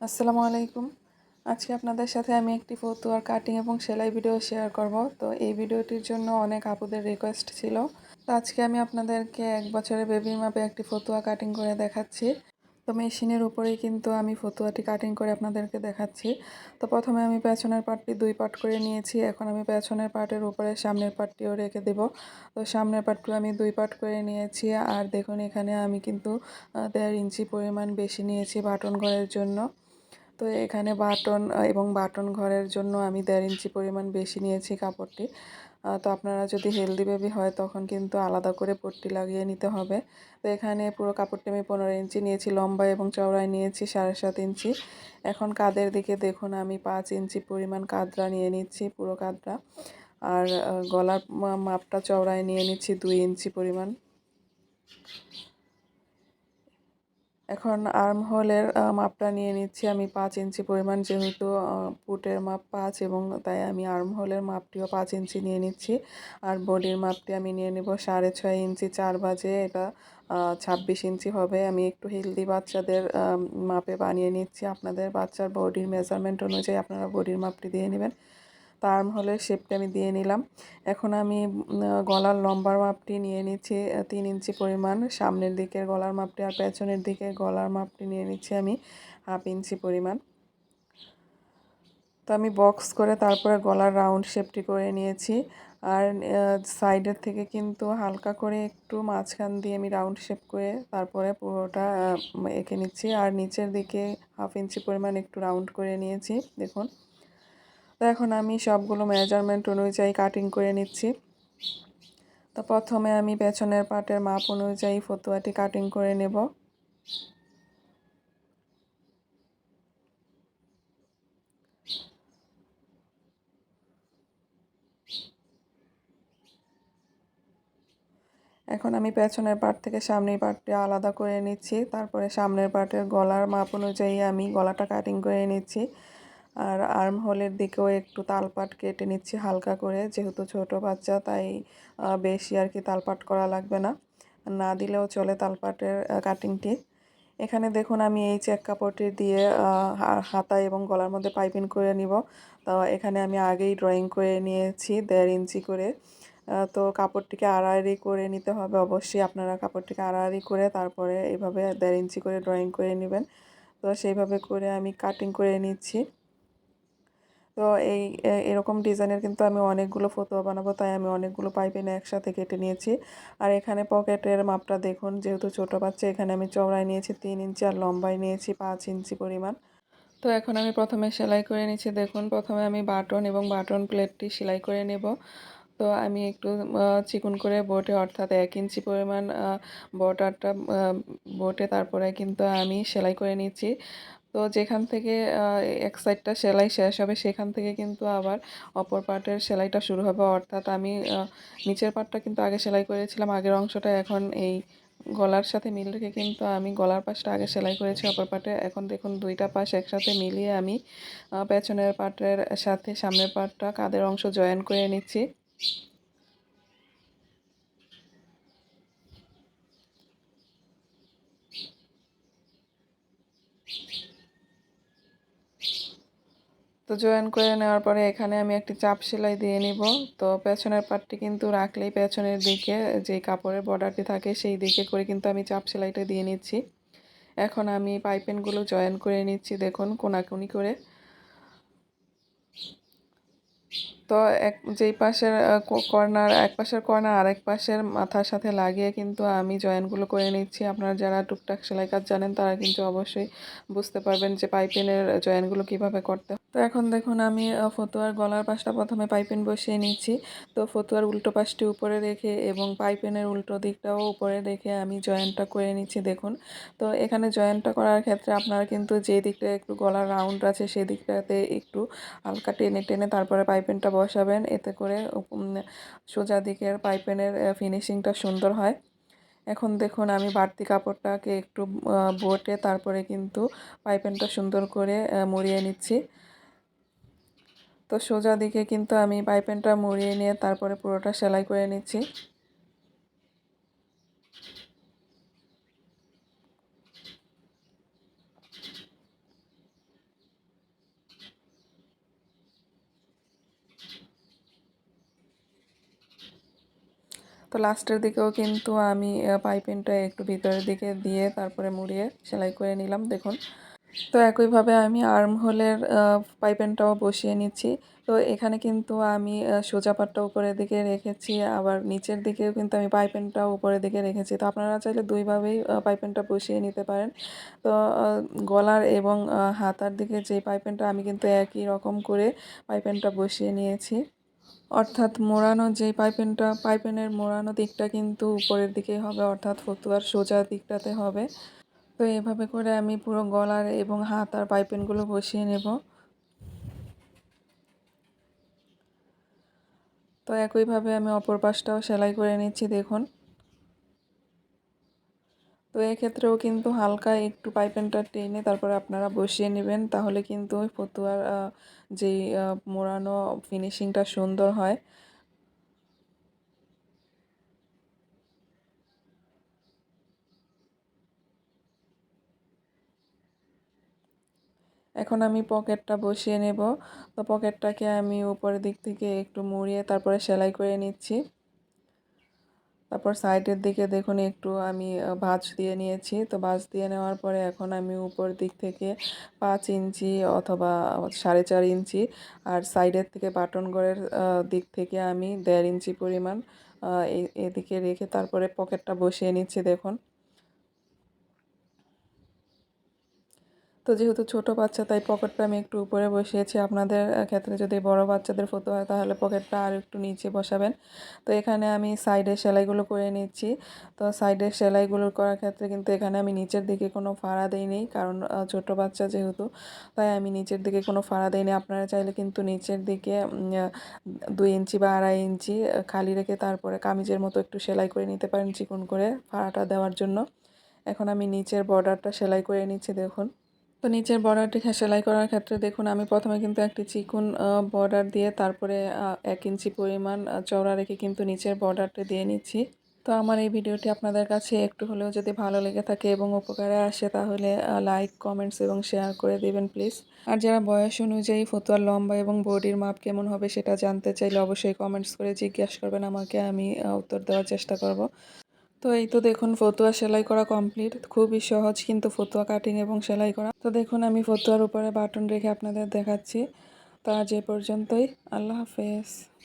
আসসালামু আলাইকুম। আজকে আপনাদের সাথে আমি একটি ফতুয়ার কাটিং এবং সেলাই ভিডিও শেয়ার করব। তো এই ভিডিওটির জন্য অনেক আপুদের রিকোয়েস্ট ছিল। তো আজকে আমি আপনাদেরকে এক বছরের বেবি মাপে একটি ফতুয়া কাটিং করে দেখাচ্ছি। তো মেশিনের উপরেই কিন্তু আমি ফতুয়াটি কাটিং করে আপনাদেরকে দেখাচ্ছি। তো প্রথমে আমি পেছনের পার্টটি দুই পার্ট করে নিয়েছি। এখন আমি পেছনের পার্টের উপরে সামনের পার্টটিও রেখে দেব। তো সামনের পার্টটিও আমি দুই পার্ট করে নিয়েছি। আর দেখুন এখানে আমি কিন্তু দেড় ইঞ্চি পরিমাণ বেশি নিয়েছি বাটন ঘরের জন্য। তো এখানে বাটন এবং বাটন ঘরের জন্য আমি দেড় ইঞ্চি পরিমাণ বেশি নিয়েছি কাপড়টি। তো আপনারা যদি হেলদি বেবি হয় তখন কিন্তু আলাদা করে পট্টি লাগিয়ে নিতে হবে। তো এখানে পুরো কাপড়টি আমি পনেরো ইঞ্চি নিয়েছি, লম্বা এবং চওড়ায় নিয়েছি সাড়ে সাত ইঞ্চি। এখন কাদের দিকে দেখুন, আমি পাঁচ ইঞ্চি পরিমাণ কাদরা নিয়ে নিচ্ছি, পুরো কাদরা। আর গলার মাপটা চওড়ায় নিয়ে নিচ্ছি দুই ইঞ্চি পরিমাণ। এখন আর্ম হোলের মাপটা নিয়ে নিচ্ছি আমি পাঁচ ইঞ্চি পরিমাণ, যেহেতু পুটের মাপ পাঁচ এবং তাই আমি আর্ম হোলের মাপটিও পাঁচ ইঞ্চি নিয়ে নিচ্ছি। আর বডির মাপটি আমি নিয়ে নেব সাড়ে ছয় ইঞ্চি, চার বাজে, এটা ছাব্বিশ ইঞ্চি হবে। আমি একটু হেলদি বাচ্চাদের মাপে বানিয়ে নিচ্ছি। আপনাদের বাচ্চার বডির মেজারমেন্ট অনুযায়ী আপনারা বডির মাপটি দিয়ে নেবেন। তো আর্ম হোলের শেপটা আমি দিয়ে নিলাম। এখন আমি গলার লম্বার মাপটি নিয়ে নিচ্ছি তিন ইঞ্চি পরিমাণ। সামনের দিকের গলার মাপটি আর পেছনের দিকে গলার মাপটি নিয়ে নিচ্ছি আমি হাফ ইঞ্চি পরিমাণ। তো আমি বক্স করে তারপরে গলার রাউন্ড শেপটি করে নিয়েছি। আর সাইডের থেকে কিন্তু হালকা করে একটু মাঝখান দিয়ে আমি রাউন্ড শেপ করে তারপরে পুরোটা এঁকে নিচ্ছি। আর নিচের দিকে হাফ ইঞ্চি পরিমাণ একটু রাউন্ড করে নিয়েছি। দেখুন। তো এখন আমি সবগুলো মেজারমেন্ট অনুযায়ী কাটিং করে নিচ্ছি। তো প্রথমে আমি পেছনের পাটের মাপ অনুযায়ী ফতুয়াটি কাটিং করে নেব। এখন আমি পেছনের পার্ট থেকে সামনের পার্টটি আলাদা করে নিচ্ছি। তারপরে সামনের পার্টের গলার মাপ অনুযায়ী আমি গলাটা কাটিং করে নিচ্ছি। আর আর্ম হোলের দিকেও একটু তালপাট কেটে নিচ্ছি হালকা করে। যেহেতু ছোট বাচ্চা, তাই বেশি আর কি তালপাট করা লাগবে না। না দিলেও চলে তালপাটের কাটিংটি। এখানে দেখুন আমি এই চেক কাপড়টি দিয়ে হাতা এবং গলার মধ্যে পাইপিং করে নিব। তো এখানে আমি আগেই ড্রয়িং করে নিয়েছি দেড় ইঞ্চি করে। তো কাপড়টিকে আড়াআড়ি করে নিতে হবে অবশ্যই। আপনারা কাপড়টিকে আড়াআড়ি করে তারপরে এইভাবে দেড় ইঞ্চি করে ড্রয়িং করে নেবেন। তো সেইভাবে করে আমি কাটিং করে নিচ্ছি। তো এই এরকম ডিজাইনের কিন্তু আমি অনেকগুলো ফতোয়া বানাবো, তাই আমি অনেকগুলো পাইপিন একসাথে কেটে নিয়েছি। আর এখানে পকেটের মাপটা দেখুন, যেহেতু ছোটো বাচ্চা, এখানে আমি চওড়ায় নিয়েছি তিন ইঞ্চি আর লম্বায় নিয়েছি পাঁচ ইঞ্চি পরিমাণ। তো এখন আমি প্রথমে সেলাই করে নিচ্ছি, দেখুন, প্রথমে আমি বাটন এবং বাটন প্লেটটি সেলাই করে নেব। তো আমি একটু চিকুন করে বোটে, অর্থাৎ এক ইঞ্চি পরিমাণ বটারটা বোটে, তারপরে কিন্তু আমি সেলাই করে নিচ্ছি। তো যেখান থেকে এক সাইডটা সেলাই শেষ হবে, সেখান থেকে কিন্তু আবার অপর পার্টের সেলাইটা শুরু হবে। অর্থাৎ আমি নিচের পার্টটা কিন্তু আগে সেলাই করেছিলাম, আগের অংশটা এখন এই গলার সাথে মিল রেখে কিন্তু আমি গলার পাশটা আগে সেলাই করেছি অপর পার্টে এখন দেখুন, দুইটা পাশ একসাথে মিলিয়ে আমি পেছনের পার্টের সাথে সামনের পার্টটা কাদের অংশ জয়েন করে নিচ্ছি। তো জয়েন করে নেওয়ার পরে এখানে আমি একটি চাপ সেলাই দিয়ে নিব। তো পেছনের পাটটি কিন্তু রাখলেই পেছনের দিকে যে কাপড়ের বর্ডারটি থাকে সেই দিকে করে কিন্তু আমি চাপ সেলাইটা দিয়ে নিচ্ছি। এখন আমি পাইপেনগুলো জয়েন করে নিচ্ছি দেখুন কোনাকুনি করে। তো এক, যেই পাশের কর্নার, এক পাশের কর্নার, আরেক পাশের মাথার সাথে লাগিয়ে কিন্তু আমি জয়েনগুলো করে নিচ্ছি। আপনারা যারা টুকটাক সেলাই কাজ জানেন, তারা কিন্তু অবশ্যই বুঝতে পারবেন যে পাইপিনের জয়েনগুলো কীভাবে করতে তো এখন দেখুন, আমি ফতুয়ার গলার পাশটা প্রথমে পাইপিন বসিয়ে নিচ্ছি। তো ফতুয়ার উল্টো পাশটি উপরে রেখে এবং পাইপিনের উল্টো দিকটাও উপরে রেখে আমি জয়েন্টটা করে নিচ্ছি দেখুন। তো এখানে জয়েন্টটা করার ক্ষেত্রে আপনারা কিন্তু যে দিকটা একটু গলার রাউন্ড আছে, সেই দিকটাতে একটু হালকা টেনে টেনে তারপরে পাইপিনটা বসাবেন। এতে করে সোজা দিকের পাইপেনের ফিনিশিংটা সুন্দর হয়। এখন দেখুন, আমি বাড়তি কাপড়টাকে একটু বটে, তারপরে কিন্তু পাইপেনটা সুন্দর করে মুড়িয়ে নিচ্ছি। তো সোজা দিকে কিন্তু আমি পাইপেনটা মুড়িয়ে নিয়ে তারপরে পুরোটা সেলাই করে নিচ্ছি। তো লাস্টের দিকেও কিন্তু আমি পাইপিংটা একটু ভিতরের দিকে দিয়ে তারপরে মুড়িয়ে সেলাই করে নিলাম, দেখুন। তো একইভাবে আমি আর্ম হোলের পাইপেনটাও বসিয়ে নিচ্ছি। তো এখানে কিন্তু আমি সোজা পাটটা উপরের দিকে রেখেছি, আবার নিচের দিকেও কিন্তু আমি পাইপেনটা উপরের দিকে রেখেছি। তো আপনারা চাইলে দুইভাবেই পাইপেনটা বসিয়ে নিতে পারেন। তো গলার এবং হাতার দিকে যে পাইপেনটা আমি কিন্তু একই রকম করে পাইপেনটা বসিয়ে নিয়েছি। অর্থাৎ মোড়ানো যে পাইপেনটা, পাইপেনের মোড়ানো দিকটা কিন্তু উপরের দিকেই হবে, অর্থাৎ ফতুয়ার সোজা দিকটাতে হবে। তো এভাবে করে আমি পুরো গলার এবং হাত আর পাইপেনগুলো বসিয়ে নেব। তো একইভাবে আমি অপর পাশটাও সেলাই করে নিচ্ছি, দেখুন। তো এক্ষেত্রেও কিন্তু হালকা একটু পাইপেনটা টেনে তারপরে আপনারা বসিয়ে নেবেন। তাহলে কিন্তু ওই ফতুয়ার যেই মোড়ানো ফিনিশিংটা সুন্দর হয়। এখন আমি পকেটটা বসিয়ে নেব। তো পকেটটাকে আমি উপরের দিক থেকে একটু মুড়িয়ে তারপরে সেলাই করে নিচ্ছি। তারপর সাইডের দিকে দেখুন একটু আমি ভাঁজ দিয়ে নিয়েছি। তো ভাঁজ দিয়ে নেওয়ার পরে এখন আমি উপর দিক থেকে পাঁচ ইঞ্চি অথবা সাড়ে চার ইঞ্চি আর সাইডের থেকে বাটন গড়ের দিক থেকে আমি দেড় ইঞ্চি পরিমাণ এদিকে রেখে তারপরে পকেটটা বসিয়ে নিচ্ছি দেখুন। তো যেহেতু ছোট বাচ্চা, তাই পকেটটা আমি একটু উপরে বসিয়েছি। আপনাদের ক্ষেত্রে যদি বড় বাচ্চাদের ফটো হয়, তাহলে পকেটটা আর একটু নিচে বসাবেন। তো এখানে আমি সাইডে সেলাইগুলো করে নিচ্ছি। তো সাইডের সেলাইগুলো করার ক্ষেত্রে কিন্তু এখানে আমি নিচের দিকে কোনো ফাড়া দিইনি, কারণ ছোট বাচ্চা যেহেতু, তাই আমি নিচের দিকে কোনো ফাড়া দিইনি। আপনারা চাইলে কিন্তু নিচের দিকে দুই ইঞ্চি বা আড়াই ইঞ্চি খালি রেখে তারপরে কামিজের মতো একটু সেলাই করে নিতে পারেন চিকন করে ফাড়াটা দেওয়ার জন্য। এখন আমি নিচের বর্ডারটা সেলাই করে নিচ্ছি, দেখুন। তো নিচের বর্ডারটি সেলাই করার ক্ষেত্রে দেখুন, আমি প্রথমে কিন্তু একটি চিকুন বর্ডার দিয়ে তারপরে এক ইঞ্চি পরিমাণ চওড়া রেখে কিন্তু নিচের বর্ডারটি দিয়ে নিচ্ছি। তো আমার এই ভিডিওটি আপনাদের কাছে একটু হলেও যদি ভালো লেগে থাকে এবং উপকারে আসে তাহলে লাইক কমেন্টস এবং শেয়ার করে দেবেন প্লিজ আর যারা বয়স অনুযায়ী ফতুয়ার লম্বা এবং বডির মাপ কেমন হবে সেটা জানতে চাইলে অবশ্যই কমেন্টস করে জিজ্ঞাসা করবেন, আমাকে আমি উত্তর দেওয়ার চেষ্টা করব। তো এই তো দেখুন, ফতুয়া সেলাই করা কমপ্লিট খুবই সহজ কিন্তু ফতুয়া কাটিং এবং সেলাই করা। তো দেখুন, আমি ফতুয়ার উপরে বাটন রেখে আপনাদের দেখাচ্ছি। তা এ পর্যন্তই। আল্লাহ হাফেজ।